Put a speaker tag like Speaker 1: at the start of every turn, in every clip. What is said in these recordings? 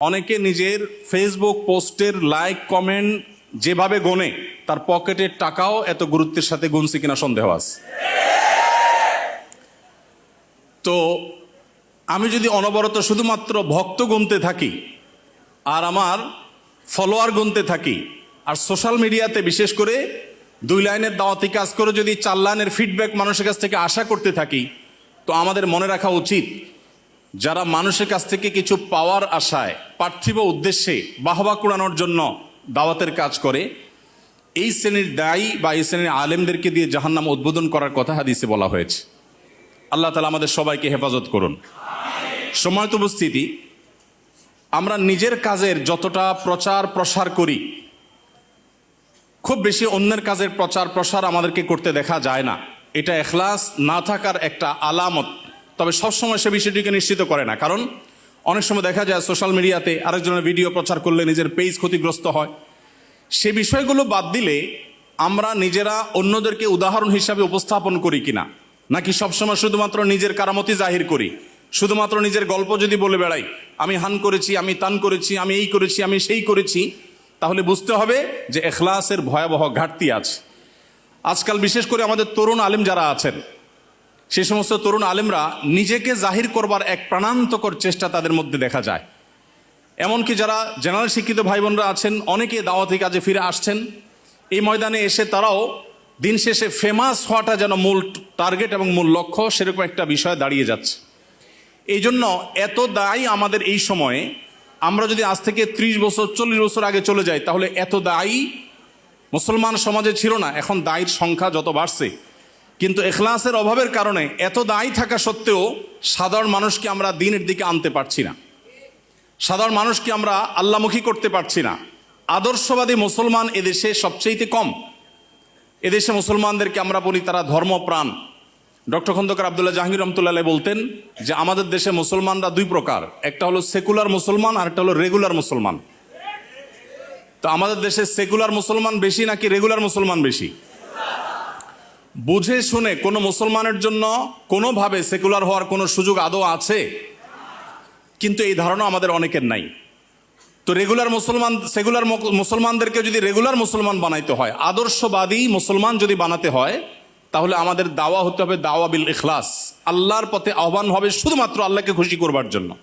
Speaker 1: অনেকে নিজের ফেসবুক পোস্টের লাইক কমেন্ট যেভাবে গোনে, তার পকেটের টাকাও এত গুরুত্বের সাথে গুনছে কিনা সন্দেহ আছে। তো আমি যদি অনবরত শুধুমাত্র ভক্ত গুনতে থাকি, আর আমার ফলোয়ার গুনতে থাকি, আর সোশ্যাল মিডিয়াতে বিশেষ করে দুই লাইনের দাওয়াতি কাজ করে যদি চার লাইনের ফিডব্যাক মানুষের কাছ থেকে আশা করতে থাকি, তো আমাদের মনে রাখা উচিত যারা মানুষের কাছ থেকে কিছু পাওয়ার আশায়, পার্থিব উদ্দেশ্যে বাহবা কুড়ানোর জন্য দাওয়াতের কাজ করে, এই শ্রেণির দায়ী বা এই শ্রেণির আলেমদেরকে দিয়ে জাহান্নাম উদ্বোধন করার কথা হাদিসে বলা হয়েছে। আল্লাহ তালা আমাদের সবাইকে হেফাজত করুন। সময়ত উপস্থিতি, আমরা নিজের কাজের যতটা প্রচার প্রসার করি, খুব বেশি অন্যের কাজের প্রচার প্রসার আমাদেরকে করতে দেখা যায় না। এটা এখলাস না থাকার একটা আলামত তবে সবসময় সে বিষয়টিকে নিশ্চিত করে না। কারণ অনেক সময় দেখা যায় সোশ্যাল মিডিয়াতে আরেকজনের ভিডিও প্রচার করলে নিজের পেজ ক্ষতিগ্রস্ত হয়। সে বিষয়গুলো বাদ দিলে আমরা নিজেরা অন্যদেরকে উদাহরণ হিসাবে উপস্থাপন করি কিনা, নাকি সবসময় শুধুমাত্র নিজের কারামতি জাহির করি? শুধুমাত্র নিজের গল্প যদি বলে বেড়াই, আমি হান করেছি, আমি তান করেছি, আমি এই করেছি, আমি সেই করেছি, তাহলে বুঝতে হবে যে এখলাসের ভয়াবহ ঘাটতি আছে। আজকাল বিশেষ করে আমাদের তরুণ আলিম যারা আছেন সে সমস্ত তরুণ আলেমরা নিজেকে জাহির করবার এক প্রাণান্তকর চেষ্টা তাদের মধ্যে দেখা যায়। এমনকি যারা জেনারেল শিক্ষিত ভাই বোনরা আছেন, অনেকে দাওয়াতি কাজে ফিরে আসছেন। এই ময়দানে এসে তারাও দিন শেষে ফেমাস হওয়াটা যেন মূল টার্গেট এবং মূল লক্ষ্য, সেরকম একটা বিষয় দাঁড়িয়ে যাচ্ছে। এই জন্য এত দায়ী আমাদের এই সময়ে, আমরা যদি আজ থেকে ত্রিশ বছর, চল্লিশ বছর আগে চলে যাই, তাহলে এত দায়ী মুসলমান সমাজে ছিল না, এখন দায়ীর সংখ্যা যত বাড়ছে কিন্তু এখলাসের অভাবের কারণে এত দায়ী থাকা সত্ত্বেও সাধারণ মানুষকে আমরা দিনের দিকে আনতে পারছি না। সাধারণ মানুষকে আমরা আল্লামুখী করতে পারছি না। আদর্শবাদী মুসলমান এদেশে সবচেয়েতে কম। এদেশে মুসলমানদেরকে আমরা বলি তারা ধর্মপ্রাণ। ডক্টর খন্দকার আবদুল্লাহ জাহাঙ্গীর রহমতুল্লাহ বলতেন যে আমাদের দেশে মুসলমানরা দুই প্রকার, একটা হলো সেকুলার মুসলমান আর একটা হলো রেগুলার মুসলমান। তো আমাদের দেশে সেকুলার মুসলমান বেশি নাকি রেগুলার মুসলমান বেশি? বুঝে শুনে কোনো মুসলমানের জন্য কোনোভাবে সেকুলার হওয়ার কোনো সুযোগ আদৌ আছে? কিন্তু এই ধারণা আমাদের অনেকের নাই। তো রেগুলার মুসলমান সেগুলার মুসলমানদেরকে যদি রেগুলার মুসলমান বানাইতে হয়, আদর্শবাদী মুসলমান যদি বানাতে হয়, তাহলে আমাদের দাওয়া হতে হবে দাওয়া বিল ইখলাস। আল্লাহর পথে আহ্বান হবে শুধুমাত্র আল্লাহকে খুশি করবার জন্য।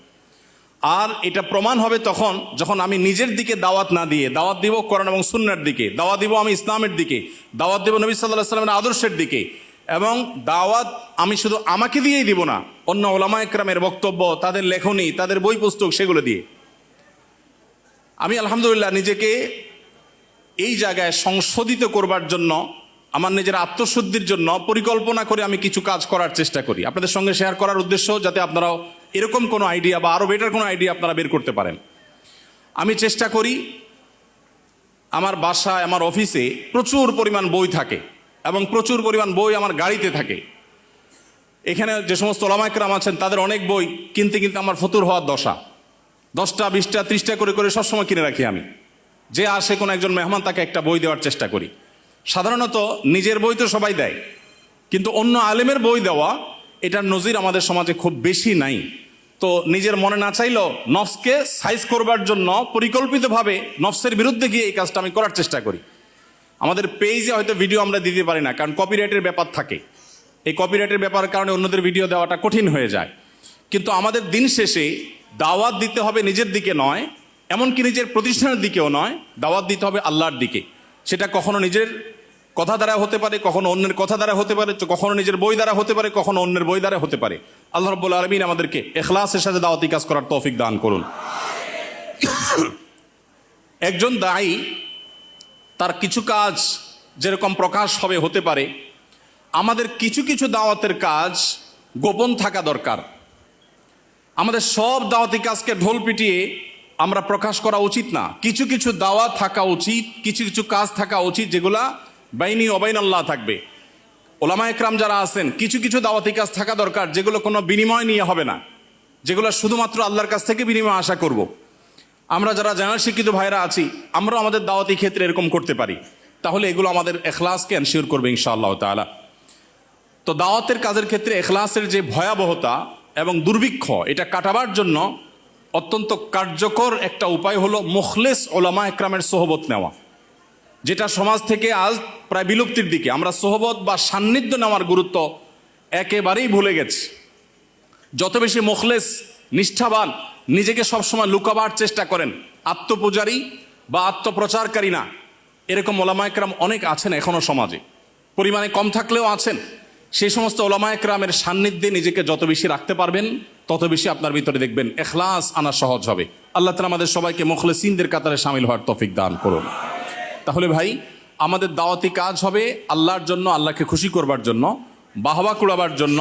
Speaker 1: আর এটা প্রমাণ হবে তখন যখন আমি নিজের দিকে দাওয়াত না দিয়ে, দাওয়াত দিব কোরআন এবং সুন্নার দিকে, দাওয়াত দিব আমি ইসলামের দিকে, দাওয়াত দিব নবী সাল্লাহ সাল্লামের আদর্শের দিকে এবং দাওয়াত আমি শুধু আমাকে দিয়েই দিব না, অন্য ওলামা একরামের বক্তব্য, তাদের লেখনী, তাদের বই পুস্তক সেগুলো দিয়ে। আমি আলহামদুলিল্লাহ নিজেকে এই জায়গায় সংশোধিত করবার জন্য, আমার নিজের আত্মশুদ্ধির জন্য পরিকল্পনা করে আমি কিছু কাজ করার চেষ্টা করি। আপনাদের সঙ্গে শেয়ার করার উদ্দেশ্য যাতে আপনারাও এরকম কোনো আইডিয়া বা আরও বেটার কোনো আইডিয়া আপনারা বের করতে পারেন। আমি চেষ্টা করি, আমার বাসায়, আমার অফিসে প্রচুর পরিমাণ বই থাকে এবং প্রচুর পরিমাণ বই আমার গাড়িতে থাকে। এখানে যে সমস্ত ওলামাইকরাম আছেন, তাদের অনেক বই কিনতে কিনতে আমার ফতুর হওয়ার দশা। দশটা, বিশটা, ত্রিশটা করে করে সবসময় কিনে রাখি আমি। যে আসে কোনো একজন মেহমান তাকে একটা বই দেওয়ার চেষ্টা করি। সাধারণত নিজের বই তো সবাই দেয়, কিন্তু অন্য আলেমের বই দেওয়া এটার নজির আমাদের সমাজে খুব বেশি নাই। তো নিজের মনে না চাইলেও নফসকে সাইজ করবার জন্য পরিকল্পিতভাবে নফসের বিরুদ্ধে গিয়ে এই কাজটা আমি করার চেষ্টা করি। আমাদের পেজে হয়তো ভিডিও আমরা দিতে পারি না, কারণ কপিরাইটের ব্যাপার থাকে। এই কপিরাইটের ব্যাপারের কারণে অন্যদের ভিডিও দেওয়াটা কঠিন হয়ে যায়। কিন্তু আমাদের দিন শেষে দাওয়াত দিতে হবে নিজের দিকে নয়, এমনকি নিজের প্রতিষ্ঠানের দিকেও নয়, দাওয়াত দিতে হবে আল্লাহর দিকে। সেটা কখনো নিজের কথা দ্বারা হতে পারে, কখনো অন্যের কথা দ্বারা হতে পারে, কখনো নিজের বই দ্বারা হতে পারে, কখনো অন্যের বই দ্বারা হতে পারে। আল্লাহ রব্বুল আলমিন আমাদেরকে এখলাসের সাথে দাওয়াতি কাজ করার তৌফিক দান করুন। একজন দায়ী, তার কিছু কাজ যেরকম প্রকাশ হবে, হতে পারে। আমাদের কিছু কিছু দাওয়াতের কাজ গোপন থাকা দরকার। আমাদের সব দাওয়াতি কাজকে ঢোল পিটিয়ে আমরা প্রকাশ করা উচিত না। কিছু কিছু দাওয়া থাকা উচিত, কিছু কিছু কাজ থাকা উচিত যেগুলা বাইনি অবাইন আল্লাহ থাকবে। ওলামা একরাম যারা আছেন, কিছু কিছু দাওয়াতি কাজ থাকা দরকার, যেগুলো কোনো বিনিময় নিয়ে হবে না। যেগুলো শুধুমাত্র আল্লাহর কাছ থেকে বিনিময় আশা করব। আমরা যারা জানার শিক্ষিত ভাইরা আছি, আমরাও আমাদের দাওয়াতি ক্ষেত্রে এরকম করতে পারি। তাহলে এগুলো আমাদের এখলাসকে এনশিওর করবে ইনশাআল্লাহ তালা তো দাওয়াতের কাজের ক্ষেত্রে এখলাসের যে ভয়াবহতা এবং দুর্ভিক্ষ, এটা কাটাবার জন্য অত্যন্ত কার্যকর একটা উপায় হলো মুখলেস ওলামা একরামের সোহবত নেওয়া। যেটা সমাজ থেকে আজ প্রায় বিলুপ্তির দিকে। আমরা সোহবত বা সান্নিধ্য নেওয়ার গুরুত্ব একেবারেই ভুলে গেছি। যত বেশি মুখলেস, নিষ্ঠাবান, নিজেকে সবসময় লুকাবার চেষ্টা করেন, আত্মপূজারী বা আত্মপ্রচারকারী না, এরকম ওলামায়করাম অনেক আছেন এখনও সমাজে। পরিমাণে কম থাকলেও আছেন। সেই সমস্ত ওলামায়করামের সান্নিধ্যে নিজেকে যত বেশি রাখতে পারবেন, তত বেশি আপনার ভিতরে দেখবেন, এখলাস আনা সহজ হবে। আল্লাহ তালা আমাদের সবাইকে মুখলেসিনদের কাতারে সামিল হওয়ার তফিক দান করুন। তাহলে ভাই, আমাদের দাওয়াতি কাজ হবে আল্লাহর জন্য, আল্লাহকে খুশি করবার জন্য, বাহবা কুড়াবার জন্য,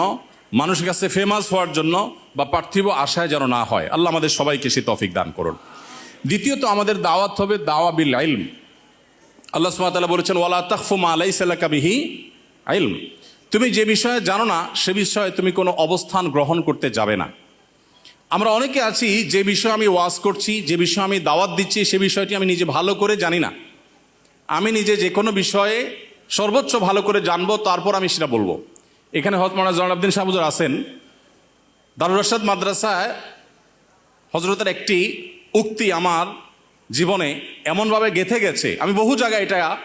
Speaker 1: মানুষের কাছে ফেমাস হওয়ার জন্য বা পার্থিব আশায় যেন না হয়। আল্লাহ আমাদের সবাইকে সে তফিক দান করুন। দ্বিতীয়ত আমাদের দাওয়াত হবে দাওয়া বিল আইলম আল্লাহ সুমাতালা বলেছেন, ওয়ালা তখফুমা আলাই সাল্লাকাবিহি আইলম তুমি যে বিষয়ে জানো না, সে বিষয়ে তুমি কোনো অবস্থান গ্রহণ করতে যাবে না। আমরা অনেকে আছি যে বিষয়ে আমি ওয়াজ করছি, যে বিষয়ে আমি দাওয়াত দিচ্ছি, সে বিষয়টি আমি নিজে ভালো করে জানি না। আমি নিজে যে কোনো বিষয়ে সর্বোচ্চ ভালো করে জানব, তারপর আমি সেটা বলব। এখানে হজরত মানা জয়নাবদ্দিন সাহুজুর আছেন। দারুল রশাদ মাদ্রাসায় হজরতের একটি উক্তি আমার জীবনে এমনভাবে গেথে গেছে। আমি বহু জায়গায় এটা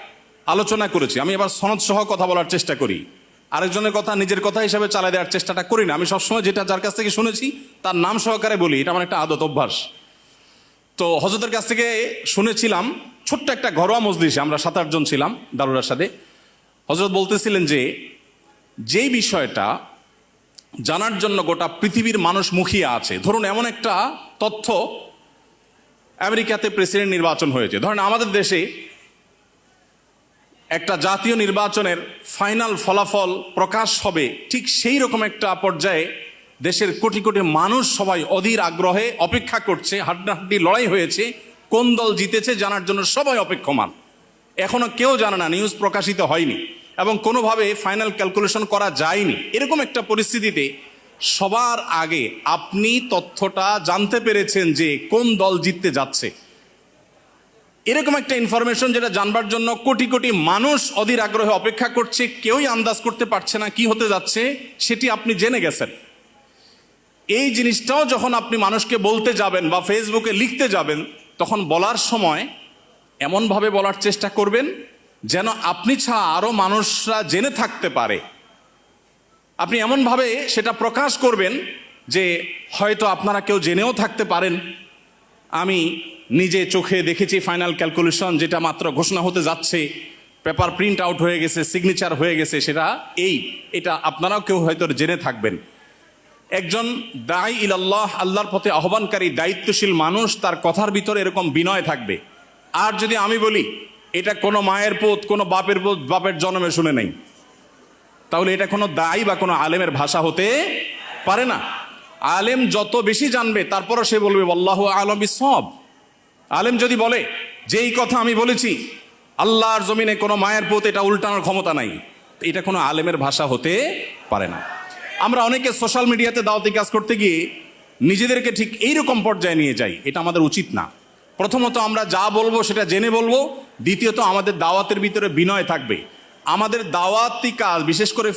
Speaker 1: আলোচনা করেছি। আমি এবার সনদ সহ কথা বলার চেষ্টা করি। আরেকজনের কথা নিজের কথা হিসাবে চালাই দেওয়ার চেষ্টাটা করি না। আমি সবসময় যেটা যার কাছ থেকে শুনেছি, তার নাম সহকারে বলি। এটা আমার একটা আদত অভ্যাস। তো হজরতের কাছ থেকে শুনেছিলাম ছোট্ট একটা ঘরোয়া মজলিসে আমরা সাত আটজন ছিলাম দারুরার সাথে হজরত বলতেছিলেন যে, যেই বিষয়টা জানার জন্য গোটা পৃথিবীর মানুষ মুখিয়ে আছে, ধরুন এমন একটা তথ্য আমেরিকাতে প্রেসিডেন্ট নির্বাচন হয়েছে। ধরেন আমাদের দেশে একটা জাতীয় নির্বাচনের ফাইনাল ফলাফল প্রকাশ হবে ঠিক সেই রকম একটা পর্যায়ে দেশের কোটি কোটি মানুষ সবাই অধীর আগ্রহে অপেক্ষা করছে, হাড্ডাহাড্ডি লড়াই হয়েছে কোন দল জিতেছে জানার জন্য সবাই অপেক্ষমান। এখনও কেউ জানে না নিউজ প্রকাশিত হয়নি এবং কোনোভাবে ফাইনাল ক্যালকুলেশন করা যায়নি। এরকম একটা পরিস্থিতিতে সবার আগে আপনি তথ্যটা জানতে পেরেছেন যে কোন দল জিততে যাচ্ছে। এরকম একটা ইনফরমেশন যেটা জানবার জন্য কোটি কোটি মানুষ অধীর আগ্রহে অপেক্ষা করছে, কেউই আন্দাজ করতে পারছে না কি হতে যাচ্ছে, সেটি আপনি জেনে গেছেন। এই জিনিসটাও যখন আপনি মানুষকে বলতে যাবেন বা ফেসবুকে লিখতে যাবেন তখন বলার সময় এমনভাবে বলার চেষ্টা করবেন যেন আপনি ছাড়া আরও মানুষরা জেনে থাকতে পারে। আপনি এমনভাবে সেটা প্রকাশ করবেন যে হয়তো আপনারা কেউ জেনেও থাকতে পারেন। আমি নিজে চোখে দেখেছি ফাইনাল ক্যালকুলেশন, যেটা মাত্র ঘোষণা হতে যাচ্ছে। পেপার প্রিন্ট আউট হয়ে গেছে, সিগনেচার হয়ে গেছে, সেটা এই, এটা আপনারাও কেউ হয়তো জেনে থাকবেন। একজন দায় ইলাল্লাহ, আল্লাহর পথে আহ্বানকারী, দায়িত্বশীল মানুষ, তার কথার ভিতরে এরকম বিনয় থাকবে। আর যদি আমি বলি, এটা কোনো মায়ের পোত, কোনো বাপের পোত, বাপের জন্মে শুনে নেই, তাহলে এটা কোনো দায়ী বা কোনো আলেমের ভাষা হতে পারে না। আলেম যত বেশি জানবে, তারপরও সে বলবে আল্লাহ আলম সব আলেম যদি বলে, যেই কথা আমি বলেছি, আল্লাহর জমিনে কোনো মায়ের পোত, এটা উল্টানোর ক্ষমতা নাই। এটা কোনো আলেমের ভাষা হতে পারে না। আমরা অনেকে সোশ্যাল মিডিয়াতে দাওয়াতি কাজ করতে গিয়ে নিজেদেরকে ঠিক এইরকম পর্যায়ে নিয়ে যাই, এটা আমাদের উচিত না। প্রথমত আমরা যা বলব সেটা জেনে বলব, দ্বিতীয়ত আমাদের দাওয়াতের ভিতরে বিনয় থাকবে। আমাদের দাওয়াতি কাজ, বিশেষ করে